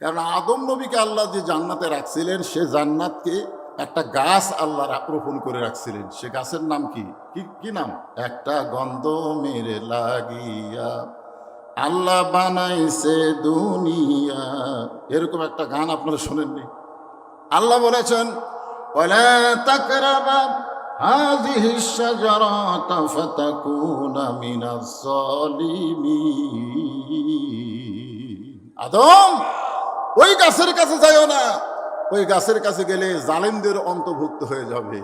কারণ আদম নবীকে আল্লাহ যে জান্নাতে রাখছিলেন, সে জান্নাতকে একটা গাছ আল্লাহ রোপণ করে রাখছিলেন। সে গাছের নাম কি? কি নাম? একটা গন্ধ মেরে লাগিয়া আল্লাহ বানাইছে দুনিয়া। এরকম একটা গান আপনারা শোনেননি? আল্লাহ বলেছেন আদম! ওই গাছের কাছে যাইও না। ওই গাছের কাছে গেলে জালিমদের অন্তর্ভুক্ত হয়ে যাবে।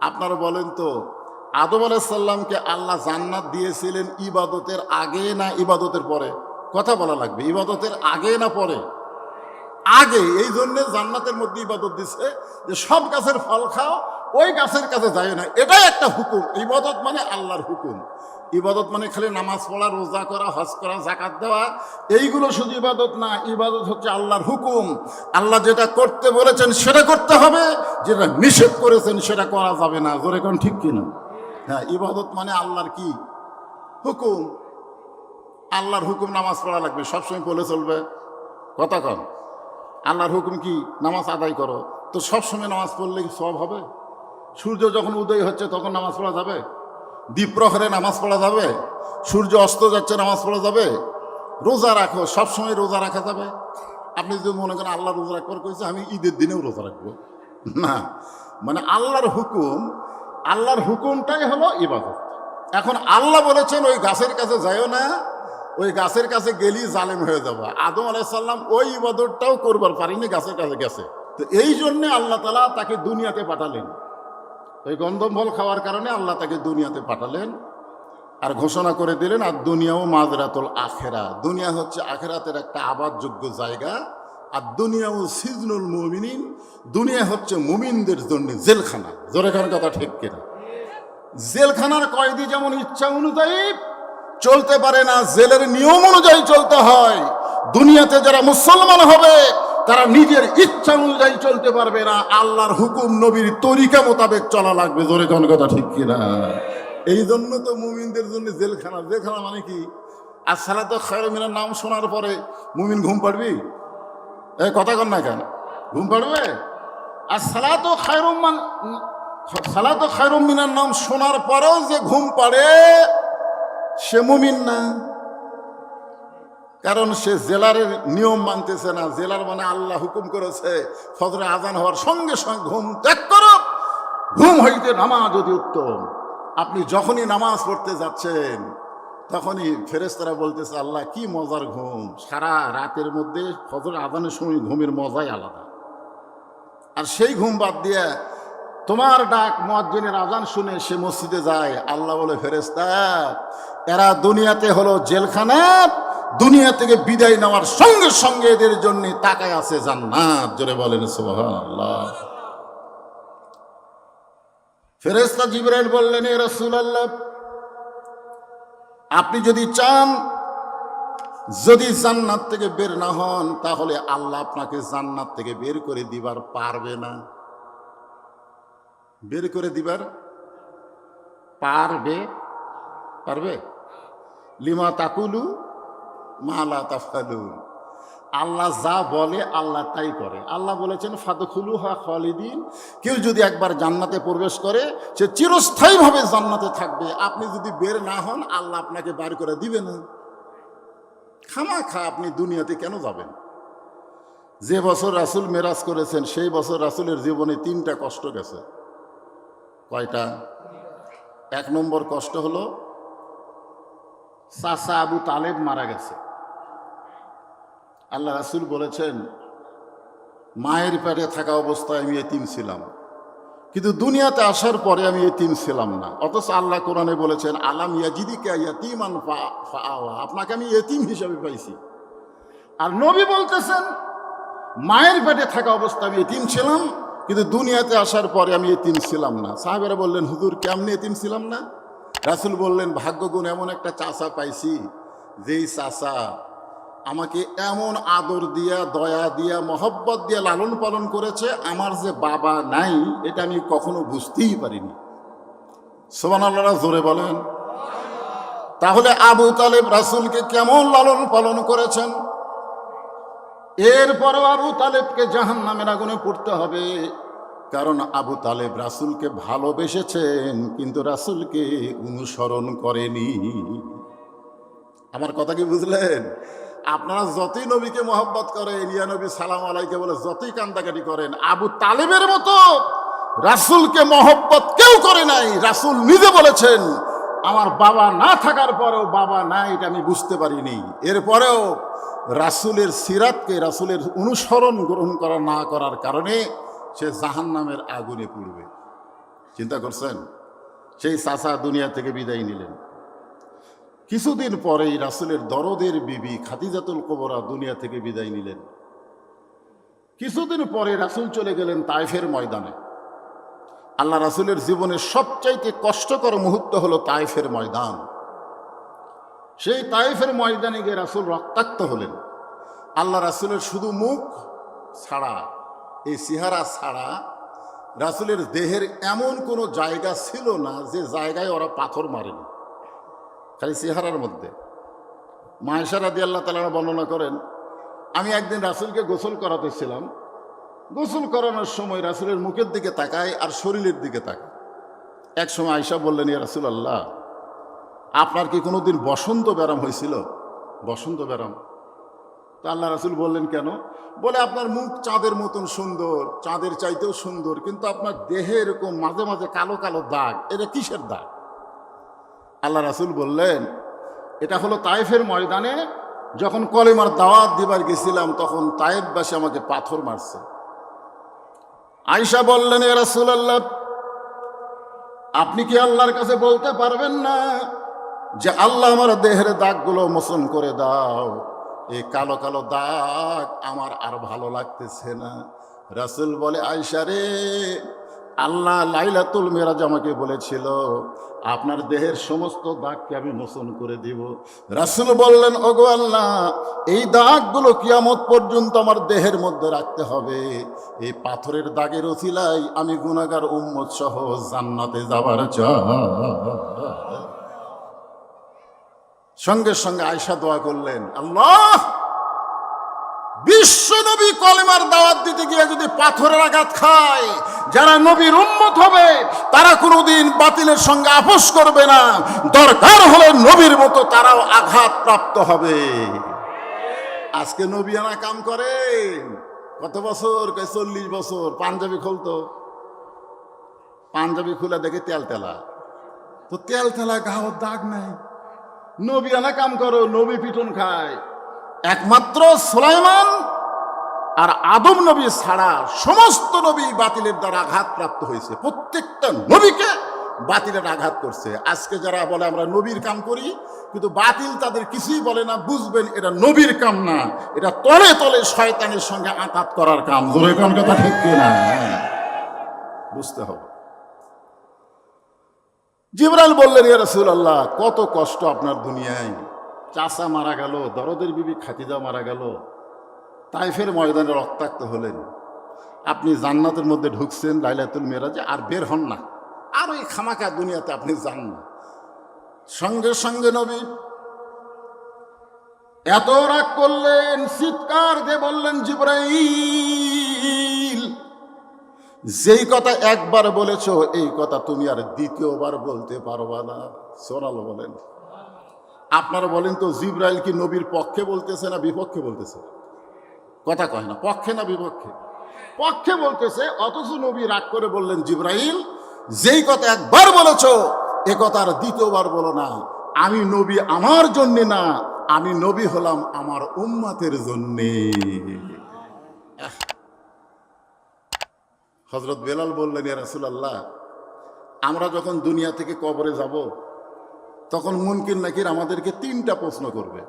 আপনারা বলেন তো, আদম আলাইসাল্লামকে আল্লাহ জান্নাত দিয়েছিলেন ইবাদতের আগে না ইবাদতের পরে? কথা বলা লাগবে, ইবাদতের আগে না পরে? আগে, এই জন্য জান্নাতের মধ্যে ইবাদত দিচ্ছে যে সব গাছের ফল খাও, ওই গাছের কাছে যায় না। এটাই একটা হুকুম। ইবাদত মানে আল্লাহর হুকুম। ইবাদত মানে খালি নামাজ পড়া, রোজা করা, হজ করা জাকাত দেওয়া, এইগুলো শুধু ইবাদত না, ইবাদত হচ্ছে আল্লাহর হুকুম। আল্লাহ যেটা করতে বলেছেন সেটা করতে হবে, যেটা নিষেধ করেছেন সেটা করা যাবে না। জোরে কোন ঠিক কিনা? হ্যাঁ ইবাদত মানে আল্লাহর কি? হুকুম। আল্লাহর হুকুম নামাজ পড়া লাগবে, সবসময় বলে চলবে। কথা কন। আল্লাহর হুকুম কি? নামাজ আদায় করো। তো সবসময় নামাজ পড়লে কি সব হবে? সূর্য যখন উদয় হচ্ছে তখন নামাজ পড়া যাবে? দ্বীপ্রহরে নামাজ পড়া যাবে, সূর্য অস্ত যাচ্ছে, নামাজ পড়া যাবে, রোজা রাখো, সবসময় রোজা রাখা যাবে। আপনি যদি মনে করেন আল্লাহ রোজা রাখবার কইছে, আমি ঈদের দিনেও রোজা রাখব। না মানে আল্লাহর হুকুম, আল্লাহর হুকুমটাই হলো ইবাদত। এখন আল্লাহ বলেছেন, ওই গাছের কাছে যাইও না, ওই গাছের কাছে গেলি জালেম হয়ে যাবে। আদম আলাইসাল্লাম ওই ইবাদতটাও করবার পারিনি, গাছের কাছে গেছে। তো এই জন্যে আল্লাহ তালা তাকে দুনিয়াতে পাঠালেন। ওই গন্ধম ফল খাওয়ার কারণে আল্লাহ তাকে দুনিয়াতে পাঠালেন আর ঘোষণা করে দিলেন, আর দুনিয়াও মাজরাতুল আখেরা। দুনিয়া হচ্ছে আখেরাতের একটা আবাদযোগ্য জায়গা। আর দুনিয়াও সিজনুল মুমিনিন, দুনিয়া হচ্ছে মুমিনদের জন্য জেলখানা। জোরেখান কথা ঠিক কিনা? জেলখানার কয়েদি যেমন ইচ্ছা অনুযায়ী চলতে পারে না, জেলের নিয়ম অনুযায়ী চলতে হয়। দুনিয়াতে যারা মুসলমান হবে তারা নিজের ইচ্ছা অনুযায়ী চলতে পারবে না। আল্লাহর হুকুম নবীর তরিকা মোতাবেক চলা লাগবে। জোরে কোন কথা ঠিক কিনা? এই জন্য তো মুমিনদের জন্য জেলখানা। জেলখানা মানে কি? আর সালা তো খয়রমিনের নাম শোনার পরে মুমিন ঘুম পাড়বি? এ, কথা কর না কেন? ঘুম পাড়বে? আর সালা তো খায়রুমান সালা তো খায়রুমিনের নাম শোনার পরেও যে ঘুম পাড়ে, সে মুমিন না। কারণ সে জেলারের নিয়ম মানতেছে না। জেলার মানে আল্লাহ হুকুম করেছে, ফজরে আজান হওয়ার সঙ্গে সঙ্গে ঘুম ত্যাগ করো। ঘুম হইতে নামাজ অতি উত্তম। আপনি যখনই নামাজ পড়তে যাচ্ছেন, তখনই ফেরেস্তারা বলতেছে, আল্লাহ, কি মজার ঘুম। সারা রাতের মধ্যে ফজর আজানের সময় ঘুমের মজাই আলাদা। আর সেই ঘুম বাদ দিয়ে তোমার ডাক মুয়াজ্জিনের আজান শুনে সে মসজিদে যায়। আল্লাহ বলে ফেরেস্তা এরা দুনিয়াতে হলো জেলখানা দুনিয়া থেকে বিদায় নেওয়ার সঙ্গে সঙ্গে এদের জন্য তাকায় আছে জান্নাত। জোরে বলেন, সুবহানাল্লাহ। ফেরেস্তা জিবরাইল বললেন, এ রাসূলুল্লাহ, আপনি যদি চান, যদি জান্নাত থেকে বের না হন, তাহলে আল্লাহ আপনাকে জান্নাত থেকে বের করে দিবার পারবে না। বের করে দিবার পারবে? পারবে? লিমা তাকুলু মালা তাফালু আল্লাহ যা বলে আল্লাহ তাই করে। আল্লাহ বলেছেন ফাদখুলু হা খালিদিন। কেউ যদি একবার জান্নাতে প্রবেশ করে, সে চিরস্থায়ীভাবে জান্নাতে থাকবে। আপনি যদি বের না হন, আল্লাহ আপনাকে বার করে দিবে না খামা খা আপনি দুনিয়াতে কেন যাবেন? যে বছর রাসুল মেরাজ করেছেন, সেই বছর রাসুলের জীবনে তিনটা কষ্ট গেছে। কয়টা? এক নম্বর কষ্ট হলো, চাচা আবু তালেব মারা গেছে। আল্লাহ রাসুল বলেছেন, মায়ের পেটে থাকা অবস্থায় আমি এতিম ছিলাম। কিন্তু দুনিয়াতে আসার পরে আমি এতিম ছিলাম না। অথচ আল্লাহ কোরআনে বলেছেন, আলাম ইয়াজিদিকে ইয়াতিমান আপনাকে আমি এতিম হিসাবে পাইছি। আর নবী বলতেছেন, মায়ের পেটে থাকা অবস্থা আমি এতিম ছিলাম, কিন্তু দুনিয়াতে আসার পরে আমি এতিম ছিলাম না। সাহেবেরা বললেন, হুজুর, কেমনি এতিম ছিলাম না? রাসুল বললেন, ভাগ্যগুণ এমন একটা চাষা পাইছি, যেই চাষা আমাকে এমন আদর দিয়া, দয়া দিয়া, মহব্বত দিয়া লালন পালন করেছে, আমার যে বাবা নাই, এটা আমি কখনো বুঝতেই পারিনি। সোমান আল্লাহরা জোরে বলেন। তাহলে আবু তালেব রাসুলকে কেমন লালন পালন করেছেন? এরপরও আবু তালেবকে জাহান নামের আগুনে পড়তে হবে, কারণ আবু তালেব রাসুলকে ভালোবেসেছেন, কিন্তু রাসুলকে অনুসরণ করেনি। আমার কথা কি বুঝলেন? আপনারা যতই নবীকে মোহাম্মত করেন, ইয়া নবী সালাম আলাইকে বলে যতই কান্দাকাটি করেন, আবু তালেবের মতো রাসুলকে মহব্বত কেউ করে নাই। রাসুল নিজে বলেছেন, আমার বাবা না থাকার পরেও বাবা নাই, এটা আমি বুঝতে পারিনি। এরপরেও রাসুলের সিরাতকে রাসুলের অনুসরণ গ্রহণ করা না করার কারণে সে জাহান নামের আগুনে পুড়বে। চিন্তা করছেন? সেই চাষা দুনিয়া থেকে বিদায় নিলেন। কিছুদিন পরেই রাসুলের দরদের বিবি খাদিজাতুল কবরা দুনিয়া থেকে বিদায় নিলেন। কিছুদিন পরে রাসুল চলে গেলেন তাইফের ময়দানে। আল্লাহ রাসুলের জীবনের সবচাইতে কষ্টকর মুহূর্ত হলো তাইফের ময়দান। সেই তাইফের ময়দানে গিয়ে রাসুল রক্তাক্ত হলেন। আল্লাহ রাসুলের শুধু মুখ ছাড়া, এই সিহারা ছাড়া রাসুলের দেহের এমন কোনো জায়গা ছিল না যে জায়গায় ওরা পাথর মারেনি। খালি চেহারার মধ্যে। মায়েশা রাদি আল্লাহ তালা বর্ণনা করেন, আমি একদিন রাসুলকে গোসল করাতেছিলাম গোসল করানোর সময় রাসুলের মুখের দিকে তাকায় আর শরীরের দিকে তাকায়। এক সময় আয়সা বললেন, ইয়া রাসুল আল্লাহ আপনার কি কোনোদিন বসন্ত ব্যারাম হয়েছিল? বসন্ত ব্যারাম তা আল্লাহ রাসুল বললেন, কেন? বলে আপনার মুখ চাঁদের মতন সুন্দর, চাঁদের চাইতেও সুন্দর, কিন্তু আপনার দেহে এরকম মাঝে মাঝে কালো কালো দাগ, এটা কিসের দাগ? আল্লাহ রাসুল বললেন, এটা হলো তাইফের ময়দানে যখন কলেমার দাওয়াত দিবার গেছিলাম, তখন তাইফবাসী আমাকে পাথর মারছে। আয়সা বললেন, এ রাসুল আল্লাহ আপনি কি আল্লাহর কাছে বলতে পারবেন না যে আল্লাহ আমার দেহের দাগগুলো মোচন করে দাও? এই কালো কালো দাগ আমার আর ভালো লাগতেছে না। রাসুল বলে আয়সা রে আল্লাহ লাইলাতুল মেরাজ আমাকে বলেছিল, আপনার দেহের সমস্ত দাগকে আমি মোচন করে দিব। রাসুল বললেন, ওগো আল্লাহ, এই দাগগুলো কিয়ামত পর্যন্ত আমার দেহের মধ্যে রাখতে হবে। এই পাথরের দাগের অছিলাই আমি গুণাগার উম্মত সহ জান্নাতে যাবার সঙ্গে সঙ্গে আয়সা দোয়া করলেন, আল্লাহ বিশ্ব নবী কলেমার দাওয়াত দিতে গিয়ে যদি পাথরের আঘাত খায়, যারা নবীর উন্মত হবে, তারা কোনোদিন বাতিলের সঙ্গে আপোষ করবে না। দরকার হলে নবীর মতো তারাও আঘাত প্রাপ্ত হবে। আজকে নবী আনা কাম করে। কত বছর? চল্লিশ বছর। পাঞ্জাবি খুলতো। পাঞ্জাবি খুলে দেখে তেল তেলা। তো তেল তেলা, গাওয়ার দাগ নাই। নবী আনা কাম করো, নবী পিটন খায়। একমাত্র সুলাইমান আর আদম নবী ছাড়া সমস্ত নবী বাতিলের দ্বারা আঘাতপ্রাপ্ত হয়েছে। প্রত্যেকটা নবীকে বাতিলের আঘাত করছে। আজকে যারা বলে আমরা নবীর কাম করি, কিন্তু বাতিল তাদের কিছুই বলে না, বুঝবেন এটা নবীর কাম না। এটা তলে তলে শয়তানের সঙ্গে আঘাত করার কাম। কথা ঠিক কিনা? বুঝতে হবে। জিবরাল বললেন, ইয়া রাসূলুল্লাহ, কত কষ্ট আপনার দুনিয়ায়। চাষা মারা গেল, দরদের বিবি খাতিজা মারা গেল, তাইফের ময়দানে রক্তাক্ত হলেন। আপনি জান্নাতের মধ্যে ঢুকছেন লাইলাতুল মেরাজে, আর বের হন না। আর ওই খামাকা দুনিয়াতে আপনি যান না। সঙ্গে সঙ্গে নবী এত রাগ করলেন, চিৎকার দিয়ে বললেন, জিব্রাইল, যেই কথা একবার বলেছ, এই কথা তুমি আর দ্বিতীয়বার বলতে পারবা না। সোনাল বলেন। আপনারা বলেন তো, জিব্রাইল কি নবীর পক্ষে বলতেছে না বিপক্ষে বলতেছে? কথা কয় না, পক্ষে না বিপক্ষে? পক্ষে বলতেছে, অথচ নবী রাগ করে বললেন, জিব্রাইল, যেই কথা একবার বলেছ, এ কথা আর দ্বিতীয়বার বলো না। আমি নবী আমার জন্যে না, আমি নবী হলাম আমার উম্মাতের জন্যে। হজরত বেলাল বললেন, ইয়া রাসূলুল্লাহ, আমরা যখন দুনিয়া থেকে কবরে যাব তখন মুনকির নাকির আমাদেরকে তিনটা প্রশ্ন করবে।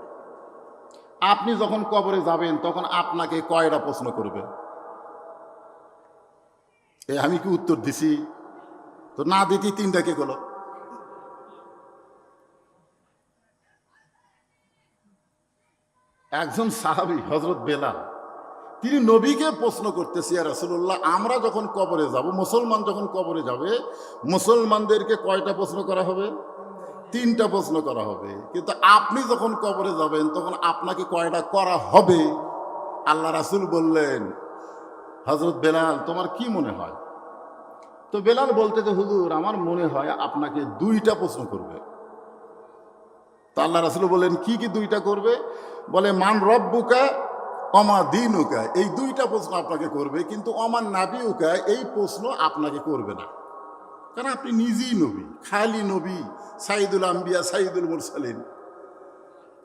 আপনি যখন কবরে যাবেন, তখন আপনাকে কয়টা প্রশ্ন করবে? এ, আমি কি উত্তর দিছি? তো না দিতি তিনটা কে গেল একজন সাহাবি হজরত বেলাল, তিনি নবীকে প্রশ্ন করতেছি আর রাসুল্লাহ আমরা যখন কবরে যাব, মুসলমান যখন কবরে যাবে, মুসলমানদেরকে কয়টা প্রশ্ন করা হবে? তিনটা প্রশ্ন করা হবে। কিন্তু আপনি যখন কবরে যাবেন, তখন আপনাকে কয়টা করা হবে? আল্লাহ রাসুল বললেন হজরত বেলাল, তোমার কি মনে হয়? তো বেলাল বলতে যে, হুজুর, আমার মনে হয় আপনাকে দুইটা প্রশ্ন করবে। তো আল্লাহ রাসুল বললেন, কি কি দুইটা করবে? বলে, মান রব্বুকা অমা দিনুকা। এই দুইটা প্রশ্ন আপনাকে করবে, কিন্তু অমান নাবিউকা, এই প্রশ্ন আপনাকে করবে না। কারণ আপনি নিজেই নবী, খালি নবী, সাইদুল আম্বিয়া, সাইদুল মুরসালিন।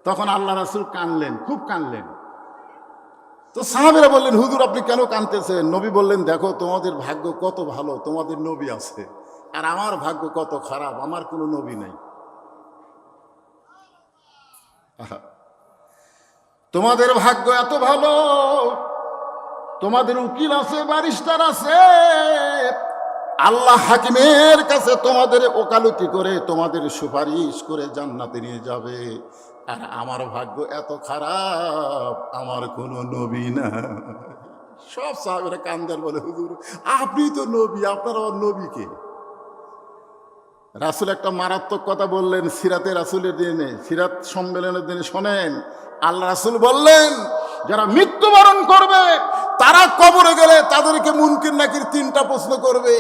তখন আল্লাহ রাসুল কানলেন, খুব কানলেন। তো সাহাবেরা বললেন, হুজুর, আপনি কেন কানতেছেন? নবী বললেন, দেখো, তোমাদের ভাগ্য কত ভালো, তোমাদের নবী আছে। আর আমার ভাগ্য কত খারাপ, আমার কোনো নবী নাই। তোমাদের ভাগ্য এত ভালো, তোমাদের উকিল আছে বারিস্টার আছে। আল্লাহ হাকিমের কাছে তোমাদের ওকালতি করে তোমাদের সুপারিশ করে জান্নাতে নিয়ে যাবে। আর আমার ভাগ্য এত খারাপ, আমার কোনো নবী না। সব সাহেবেরা কান্দার বলে, হুজুর, আপনি তো নবী, আপনার আবার নবীকে রাসুল একটা মারাত্মক কথা বললেন, সিরাতে রাসুলের দিনে, সিরাত সম্মেলনের দিনে শোনেন, আল্লাহ রাসুল বললেন যারা মৃত্যুবরণ করবে, তারা কবরে গেলে তাদেরকে মুনকির নাকির তিনটা প্রশ্ন করবে।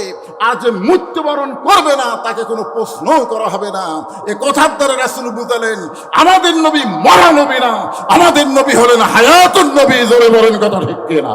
আর যে মৃত্যুবরণ করবে না, তাকে কোনো প্রশ্নও করা হবে না। এ কথার দ্বারা রাসুল বুঝালেন, আমাদের নবী মরা নবী না, আমাদের নবী হলেন হায়াতুন নবী, জোরে বলেন কথা ঠিক না